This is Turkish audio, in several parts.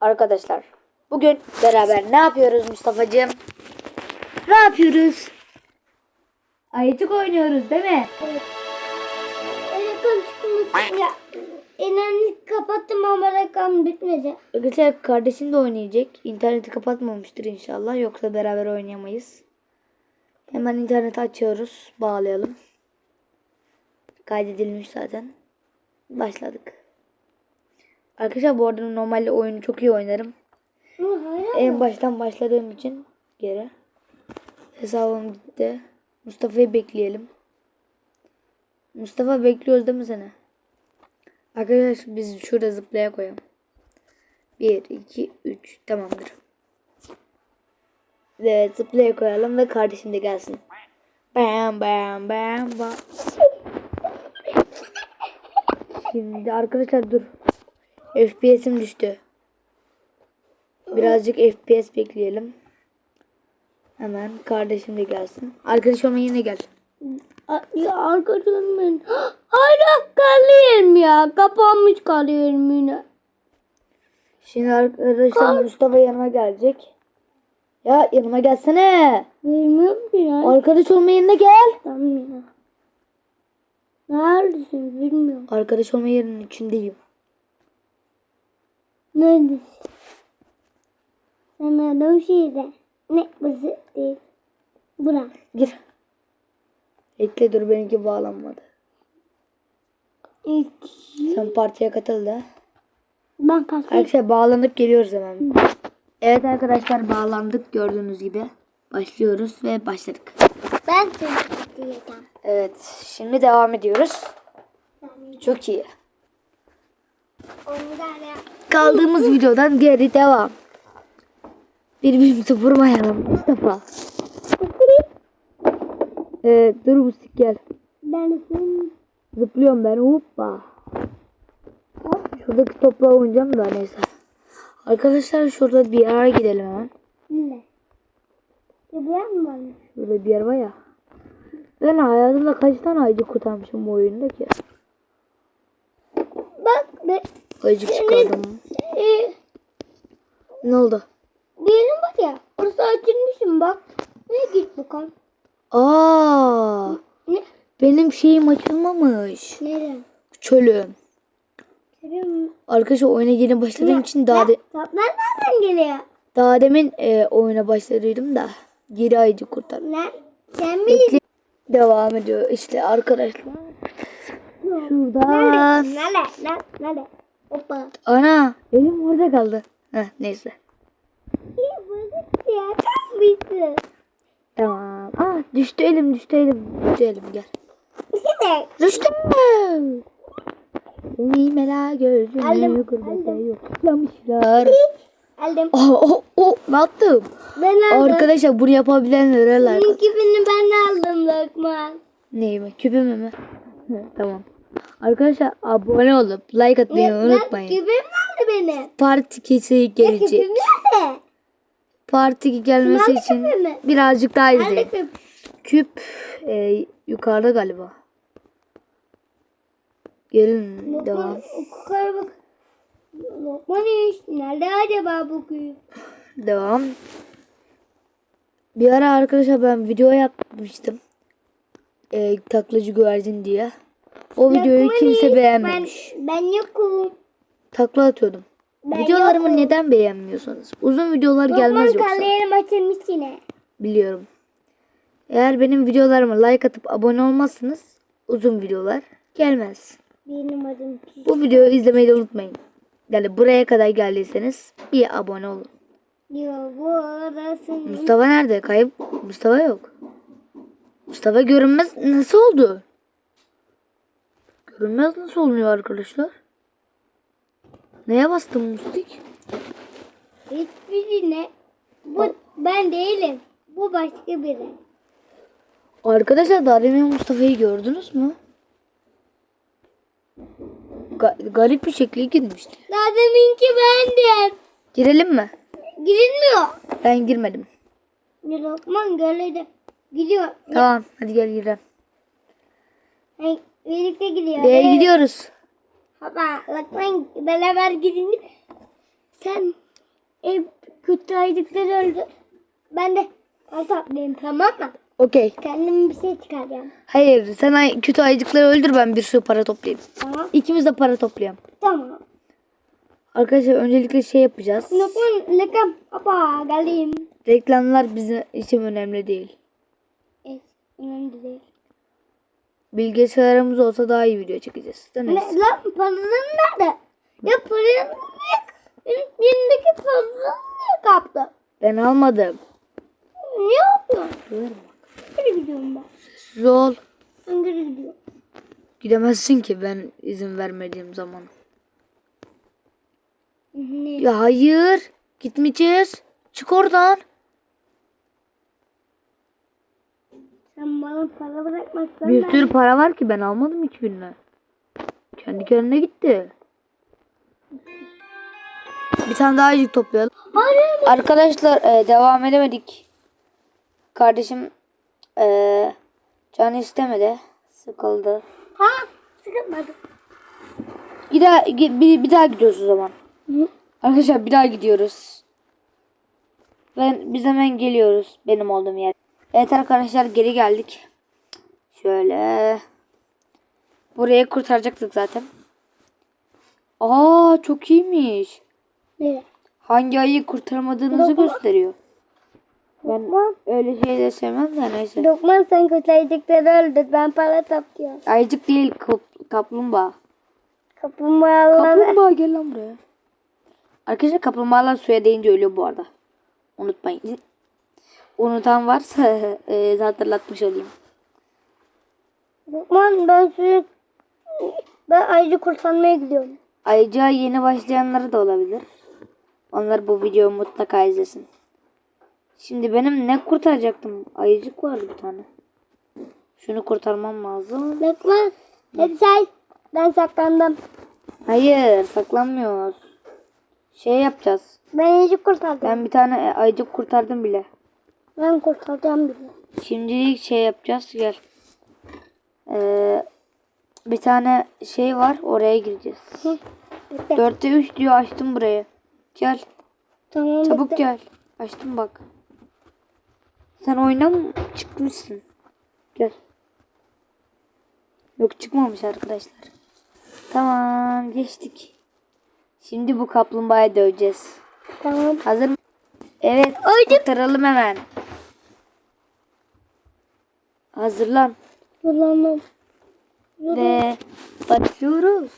Arkadaşlar bugün beraber ne yapıyoruz Mustafa'cığım? Ne yapıyoruz? Ayıcık oynuyoruz değil mi? Rakam çıkması ya. İnanı kapattım ama rakam bitmedi. Arkadaşlar kardeşim de oynayacak. İnterneti kapatmamıştır inşallah. Yoksa beraber oynayamayız. Hemen interneti açıyoruz. Bağlayalım. Kaydedilmiş zaten. Başladık. Arkadaşlar bu arada normalde oyunu çok iyi oynarım. En baştan başladığım için geri. Hesabım gitti. Mustafa'yı bekleyelim. Mustafa bekliyoruz değil mi seni? Arkadaşlar biz şurada zıplaya koyalım. 1, 2, 3 tamamdır. Evet zıplaya koyalım ve kardeşim de gelsin. Bam bam bam bam. Şimdi arkadaşlar dur. FPS'im düştü. Birazcık FPS bekleyelim. Hemen kardeşim de gelsin. Arkadaş olma yine gel. Ya arkadaşım ben. Hala kalıyorum ya. Kapanmış kalıyorum yine. Şimdi arkadaşlar Mustafa yanıma gelecek. Ya yanıma gelsene. Bilmiyorum ki ya. Arkadaş olma yerine gel. Tamam ya. Neredesin bilmiyorum. Arkadaş olma yerinin içindeyim. Neredesin? Sen aradığın şeyde. Ne basit değil. Bırak. Gir. Bekle dur benimki bağlanmadı. İki. Sen partiye katıl da. Ben kalkayım. Arkadaşlar bağlanıp geliyoruz hemen. Evet arkadaşlar bağlandık gördüğünüz gibi. Başlıyoruz ve başladık. Ben seni. Evet şimdi devam ediyoruz. Çok iyi. Kaldığımız videodan geri devam. Birbirimizi vurmayalım Mustafa. Ee, dur Mustik gel. Ben Zıplıyorum ben hoppa. Şuradaki topla oynayacağım da neyse. Arkadaşlar şurada bir yere gidelim hemen. ne? Yapıyor mu bana? Şurada bir yer var ya. Ben hayatımda kaç tane ayıcı kurtarmışım bu oyunda. Bak be. Ayıcık çıkardım. E, Ne oldu? diyelim var ya. Orası açılmışım bak. Ne git bakalım. Aa, Ne? benim şeyim açılmamış. Nereye? Çölüm. Musun? Arkadaşlar oyuna yeni başladığım için daha de, Tatlar nereden geliyor? daha demin e, oyuna başladıydım da geri ayıcı kurtardım. Ne? Sen mi? Bekle. Devam ediyor işte arkadaşlar. Şuradan. Nerede? Nerede? Nerede? Hoppa. Ana elim orada kaldı. Heh, neyse. Tamam. Ah düştü elim düştü elim. Düştü elim gel. Ne? Düştü mü? Seni mela gözünü gurbete aldım. yoklamışlar. Aldım. Oh, oh, oh, ne yaptım? Ben aldım. Arkadaşlar bunu yapabilenlere like Senin kibini ben aldım Lokman. Neyi mi? Küpümü mü? Tamam. Arkadaşlar abone olup like atmayı unutmayın. Küpüm nerede benim? Part 2'si gelecek. Küpüm nerede? Part 2 gelmesi Nerede için birazcık daha izleyin. küp? Küp e, yukarıda galiba. Gelin Lokman devam. kadar bak. Lokman. Nerede acaba bu küp? Devam. Bir ara arkadaşlar ben video yapmıştım. E, taklacı güvercin diye. O videoyu kimse iş. beğenmemiş. Ben, ben yokum. Takla atıyordum. Ben Videolarımı yokum. neden beğenmiyorsunuz? Uzun videolar gelmez Lokman yoksa. kaleyerim açılmış yine. Biliyorum. Eğer benim videolarıma like atıp abone olmazsanız uzun videolar gelmez. Benim adım. Bu videoyu izlemeyi de unutmayın. Yani buraya kadar geldiyseniz bir abone olun. Diyor bu arasın. Mustafa nerede? Kayıp. Mustafa yok. Mustafa görünmez nasıl oldu? Görünmez nasıl oluyor arkadaşlar? Neye bastım Mustik? Hiçbirine. Bu ben değilim. Bu başka biri. Arkadaşlar daha demin Mustafa'yı gördünüz mü? Ga- garip bir şekilde girmişti. Daha deminki bendim. Girelim mi? Girilmiyor. Ben girmedim. Lokman gölede gidiyor. Tamam hadi gel girelim. Hey, birlikte gidiyor. Nereye gidiyoruz? Hoppa Lokman beraber gidin. Sen e, kötü ayıcıkları öldür. Ben de balta atlayayım tamam mı? Okey. Kendime bir şey çıkaracağım. Hayır sen ay- kötü ayıcıkları öldür ben bir sürü para toplayayım. Tamam. İkimiz de para toplayalım. Tamam. Arkadaşlar öncelikle şey yapacağız. Lokman lekam. Apa geleyim. Reklamlar bizim için önemli değil. Evet. Önemli değil. Bilgisayarımız olsa daha iyi video çekeceğiz. Değil mi? Ne lan paranın nerede? Ya paranın niye? Yanındaki paranın niye kaptı? Ben almadım. Niye yapıyorsun? Nereye gidiyorum ben? Siz ol. Ben nereye gidiyorum? Gidemezsin ki ben izin vermediğim zaman. Ne? Ya hayır. Gitmeyeceğiz. Çık oradan. Sen bana para bırakmazsan Bir ben... sürü para var ki ben almadım hiçbirini. Kendi kendine gitti. Bir tane daha ayıcık toplayalım. Hayır. Arkadaşlar e, devam edemedik. Kardeşim e, canı istemedi. Sıkıldı. Ha? Sıkılmadım. Bir daha, bir, bir daha gidiyoruz o zaman. Hı? Arkadaşlar bir daha gidiyoruz. Ben, biz hemen geliyoruz benim olduğum yer. Evet arkadaşlar geri geldik. Şöyle. Burayı kurtaracaktık zaten. Aa çok iyiymiş. Ne? Hangi ayı kurtarmadığınızı Lokman. gösteriyor. Ben Lokman. öyle şey de sevmem de neyse. Lokman sen kötü ayıcıkları öldür. Ben para topluyorum. Ayıcık değil kap- kaplumbağa. Kaplumbağaları. Kaplumbağa gel lan buraya. Arkadaşlar kaplumbağalar suya değince ölüyor bu arada. Unutmayın. Unutan varsa e, hatırlatmış olayım. Lokman ben suyu... Ben ayıcı kurtarmaya gidiyorum. Ayrıca yeni başlayanları da olabilir. Onlar bu videoyu mutlaka izlesin. Şimdi benim ne kurtaracaktım? Ayıcık vardı bir tane. Şunu kurtarmam lazım. Lokman. Hadi say. Ben saklandım. Hayır saklanmıyoruz. Şey yapacağız. Ben ayıcı kurtardım. Ben, bir tane ayıcık kurtardım bile. Kurtaracağım bile. Şimdilik şey yapacağız. Gel. Ee, bir tane şey var. Oraya gireceğiz. Hı. Dörtte üç diyor. Açtım burayı. Gel. Tamam Çabuk bekle. gel. Açtım bak. Sen oyuna mı çıkmışsın? Gel. Yok çıkmamış arkadaşlar. Tamam geçtik. Şimdi bu kaplumbağayı döveceğiz. Tamam. Hazır mı? Evet. Kurtaralım hemen. Hazırlan. Kullanmam. Ve başlıyoruz.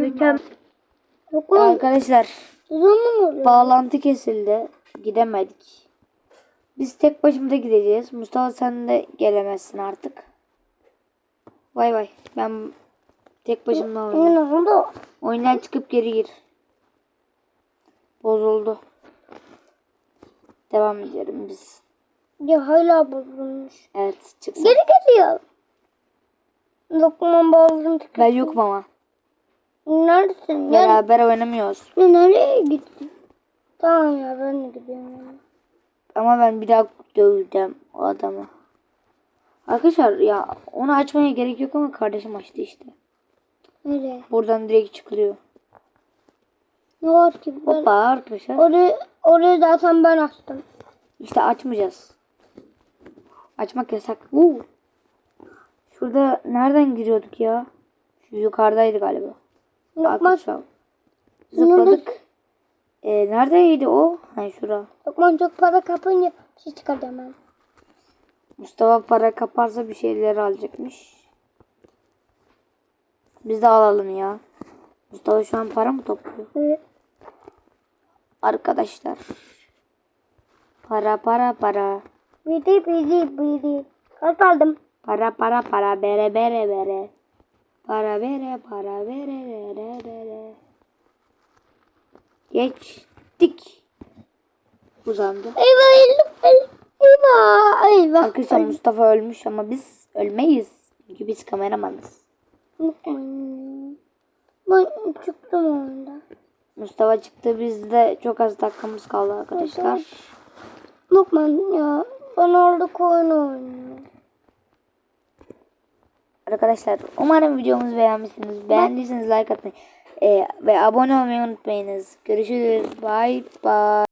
Mükemmel. Lokman. Arkadaşlar Uzun mu oluyor? bağlantı kesildi. Gidemedik. Biz tek başımıza gideceğiz. Mustafa sen de gelemezsin artık. Vay vay. Ben tek başıma oynayacağım. Oyundan çıkıp geri gir. Bozuldu. Devam edelim biz. Ya hala bozulmuş. Evet çıksın. Geri geliyor. Lokman bağladım. Ben yokum ama. Neredesin? Ya, Beraber oynamıyoruz. ya nereye gittin? Tamam ya ben de gidiyorum. Ama ben bir daha döveceğim o adamı. Arkadaşlar ya onu açmaya gerek yok ama kardeşim açtı işte. Nereye? Buradan direkt çıkılıyor. Ne var ki? Ben... Hoppa arkadaşlar. Orayı, orayı zaten ben açtım. İşte açmayacağız. Açmak yasak. Uuu. Şurada nereden giriyorduk ya? Şu yukarıdaydı galiba. Lokman. Zıpladık. Ee, neredeydi o? Ha şura. Lokman çok para kapınca bir şey çıkaracağım ben. Mustafa para kaparsa bir şeyler alacakmış. Biz de alalım ya. Mustafa şu an para mı topluyor? Evet. Arkadaşlar. Para para para. Biri biri biri. Kaç aldım? Para para para bere bere bere. Para bere para bere bere bere. Geçtik. Uzandı. Eyvah eyvah eyvah. Eyvah eyvah. Arkadaşlar Mustafa ölmüş ama biz ölmeyiz. Çünkü biz kameramanız. Ben çıktım orada. Mustafa çıktı. Bizde çok az dakikamız kaldı arkadaşlar. Lokman ya. Ben orada koyun oynuyorum. Arkadaşlar umarım videomuzu beğenmişsiniz. Beğendiyseniz like atmayı. Ee, ve abone olmayı unutmayınız. Görüşürüz. Bye bye.